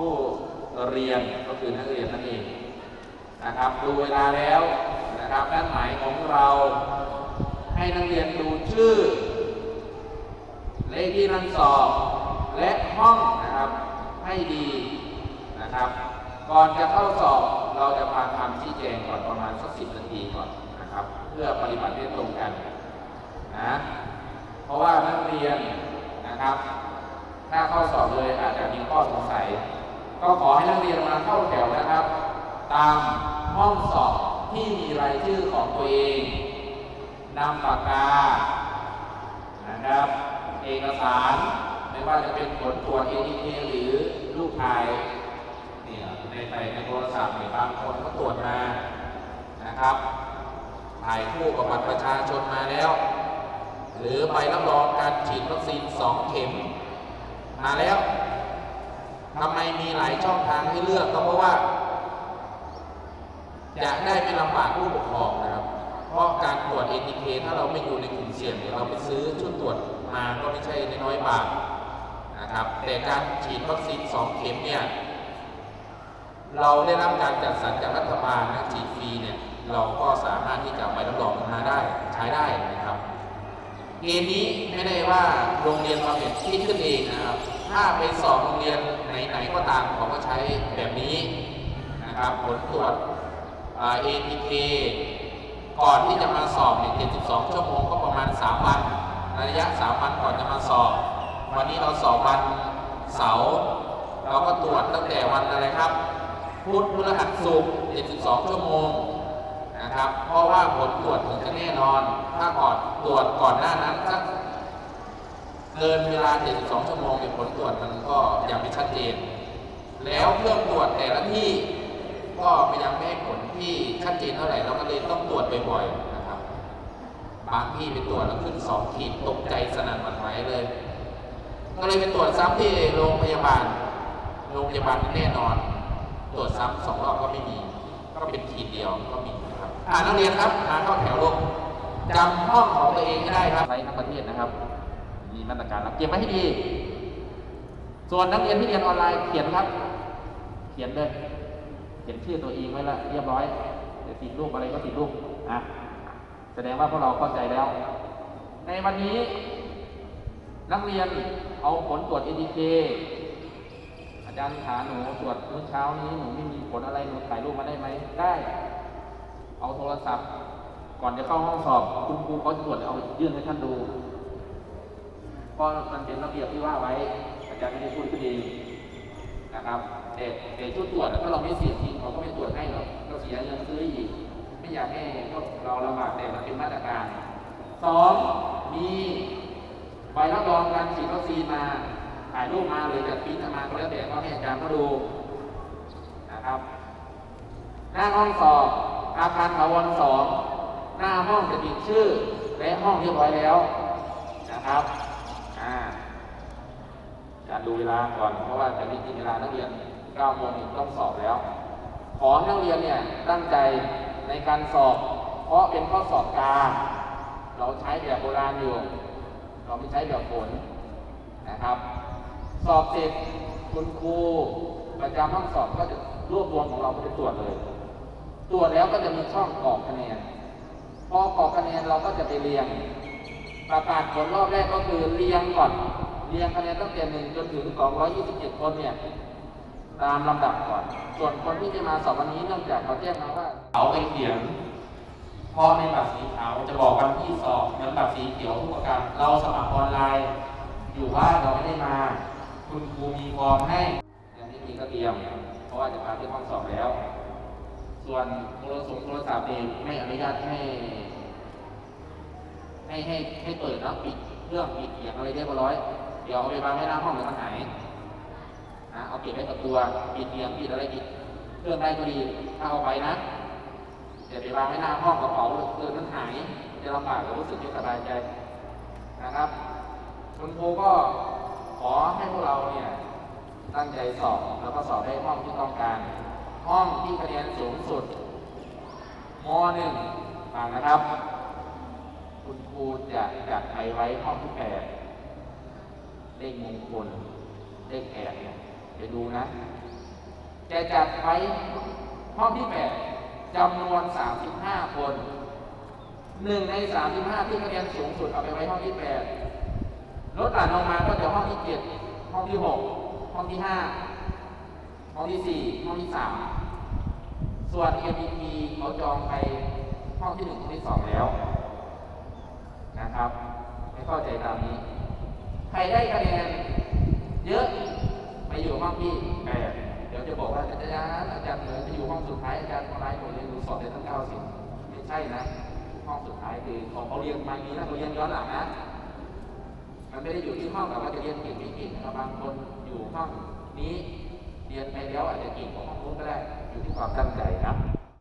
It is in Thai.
ผู้เรียนก็คือนักเรียนนั่นเองนะครับดูเวลาแล้วนะครับด้านหมายของเราให้นักเรียนดูชื่อ เลขที่นั่งสอบและห้องนะครับให้ดีนะครับ ก่อนจะเข้าสอบเราจะพาคำชี้แจงก่อนประมาณสักสิบนาทีก่อนนะครับ เพื่อปฏิบัติให้ตรงกันนะเพราะว่านักเรียนนะครับ ถ้าเข้าสอบเลยอาจจะมีข้อสงสัย ก็ขอให้นักเรียนมาเข้าแถวนะครับ ตามห้องสอบที่มีรายชื่อของตัวเองนำปากกานะครับ เอกสารไม่ว่าจะเป็นผลตรวจ ATK หรือรูปถ่ายเนี่ยในในในโทรศัพท์เนี่ยบางคนก็ตรวจมานะครับ ถ่ายคู่กับบัตรประชาชนมาแล้ว หรือใบรับรองการฉีดวัคซีน2เข็มมาแล้ว ทำไมมีหลายช่องทางให้เลือกก็เพราะว่าจะได้ไม่ลำบากผู้ปกครองนะครับ เพราะการตรวจ ATK ถ้าเราไม่อยู่ในกลุ่มเสี่ยงเนี่ยเราไปซื้อชุดตรวจมาก็ไม่ใช่น้อยบาทนะครับ แต่การฉีดวัคซีน 2 เข็มเนี่ยเราได้รับการจัดสรรจากรัฐบาลนะฉีดฟรีเนี่ยเราก็สามารถที่จะไปรับรองมาได้ใช้ได้นะครับ เกณฑ์นี้ไม่ได้ว่าโรงเรียนเราเป็นที่ขึ้นเองนะครับ ถ้าไปสอบโรงเรียนไหนๆก็ตามเขาก็ใช้แบบนี้นะครับผลตรวจ ATK ก่อนที่จะมาสอบเนี่ย72 ชั่วโมงก็ประมาณ 3 วัน ระยะ 3 วันก่อนจะมาสอบ วันนี้เราสอบวันเสาร์เราก็ตรวจตั้งแต่วันอะไรครับ พุธพฤหัสศุกร์72 ชั่วโมง นะครับ เพราะว่าผลตรวจถึงจะแน่นอน ถ้าก่อนตรวจก่อนหน้านั้นสักเกินเวลา 72 ชั่วโมงเนี่ยผลตรวจมันก็ยังไม่ชัดเจน แล้วเครื่องตรวจแต่ละที่ก็ยังไม่ให้ผลที่ชัดเจนเท่าไหร่เราก็เลยต้องตรวจบ่อยๆนะครับ บางที่ไปตรวจแล้วขึ้นสองขีดตกใจสนั่นหวั่นไหวเลย ก็เลยไปตรวจซ้ำที่โรงพยาบาล โรงพยาบาลแน่นอน ตรวจซ้ำสองรอบก็ไม่มี ก็เป็นขีดเดียวก็มี อ่านักเรียนครับมาเข้าแถวลงจำห้องของตัวเองให้ได้ครับไซทั้งประเทศนะครับ มีมาตรการรับเก็บไว้ให้ดี ส่วนนักเรียนที่เรียนออนไลน์เขียนครับ เขียนเลยเขียนชื่อตัวเองไว้ล้วเรียบร้อยเดี๋ยวติดรูปอะไรก็ติดรูปอะแสดงว่าพวกเราเข้าใจแล้ว ในวันนี้ นักเรียนเอาผลตรวจ ATK อาจารย์ขาหนูตรวจเมื่อเช้านี้หนูไม่มีผลอะไรหนูถ่ายรูปมาได้ไหมได้ เอาโทรศัพท์ ก่อนจะเข้าห้องสอบ คุณครูเขาจะตรวจเอายื่นให้ท่านดูเพราะมันเป็นระเบียบที่ว่าไว้อาจารย์ไม่ได้พูดขึ้นเองนะครับแต่แต่ชุดตรวจถ้าเราไม่เสียจริงเขาก็ไม่ตรวจให้หรอกเราเสียเงินซื้ออีกไม่อยากให้พวกเราลำบากแต่มันเป็นมาตรการสองมีใบรับรองการฉีดวัคซีนมาถ่ายรูปมาหรือจะปริ้นออกมาก็แล้วแต่ก็ให้อาจารย์เขาดูนะครับหน้าห้องสอบ อาคารถาวรสองหน้าห้องจะติดชื่อและห้องเรียบร้อยแล้วนะครับอ่าจะดูเวลาก่อนเพราะว่าจะมีกินเวลานักเรียน9โมงต้องสอบแล้ว ขอให้นักเรียนเนี่ยตั้งใจในการสอบ เพราะเป็นข้อสอบกลางเราใช้แบบโบราณอยู่ เราไม่ใช้แบบผลนะครับ สอบเสร็จคุณครูประจำห้องสอบก็จะรวบรวมของเราไปตรวจเลย ตรวจแล้วก็จะมีช่องกรอกคะแนน พอกรอกคะแนนเราก็จะไปเรียง ประกาศผลรอบแรกก็คือเรียงก่อน เรียงคะแนนตั้งแต่หนึ่งจนถึง227 คนเนี่ยตามลำดับก่อน ส่วนคนที่จะมาสอบวันนี้เนื่องจากเขาแจ้งมาว่าเขาไปเขียนเพราะในบัตรสีขาวจะบอกวันที่สอบเหมือนบัตรสีเขียวทุกประการเราสมัครออนไลน์ อยู่บ้านเราไม่ได้มา คุณครูมีฟอร์มให้อย่างนี้มีก็เตรียมเพราะว่าจะพาที่ห้องสอบแล้ว ส่วนโทรศัพท์โทรศัพท์เองไม่อนุญาตให้ ให้ให้ให้เปิดแล้วปิดเครื่องปิดเสียงอะไรเรียบร้อย เดี๋ยวเอาไปวางไว้หน้าห้องเดี๋ยวมันหายนะเอาเก็บไว้กับตัวปิดเสียงปิดอะไรปิดเครื่องได้ก็ดีถ้าเอาไปนะเดี๋ยวไปวางไว้หน้าห้องกระเป๋าเกิดมันหายจะลำบากรู้สึกไม่สบายใจนะครับคุณครูก็ขอให้พวกเราเนี่ยตั้งใจสอบแล้วก็สอบให้ห้องที่ต้องการ ห้องที่คะแนนสูงสุดมหนึ่งฟังนะครับ คุณครูจะจัดไปไว้ห้องที่แปดเลขมงคลเลขแอบเนี่ยไปดูนะ จะจัดไว้ห้องที่แปดจำนวน 35 คนหนึ่งใน 35 ที่คะแนนสูงสุดเอาไปไว้ห้องที่แปดลดหลั่นลงมาก็จะห้องที่เจ็ดห้องที่หกห้องที่ห้า ห้องที่สี่ห้องที่สามส่วน MVP เขาจองไปห้องที่หนึ่งห้องที่สองแล้ว นะครับ ไม่เข้าใจตามนี้ ใครได้คะแนนเยอะไปอยู่ห้องที่แปดเดี๋ยวจะบอกว่าอาจารย์อาจารย์เหนือจะอยู่ห้องสุดท้ายอาจารย์คนร้ายหมดเลยหนูสอบได้ตั้งเก้าสิบไม่ใช่นะ ห้องสุดท้ายคือของเขาเรียนมานี้นะเขาเรียนย้อนหลังนะมันไม่ได้อยู่ที่ห้องแต่ว่าจะเรียนเก่งไม่เก่งนะครับบางคนอยู่ห้องนี้ เรียนไปแล้วอาจจะเก่งกว่าห้องนู้นก็ได้อยู่ที่ความตั้งใจนะ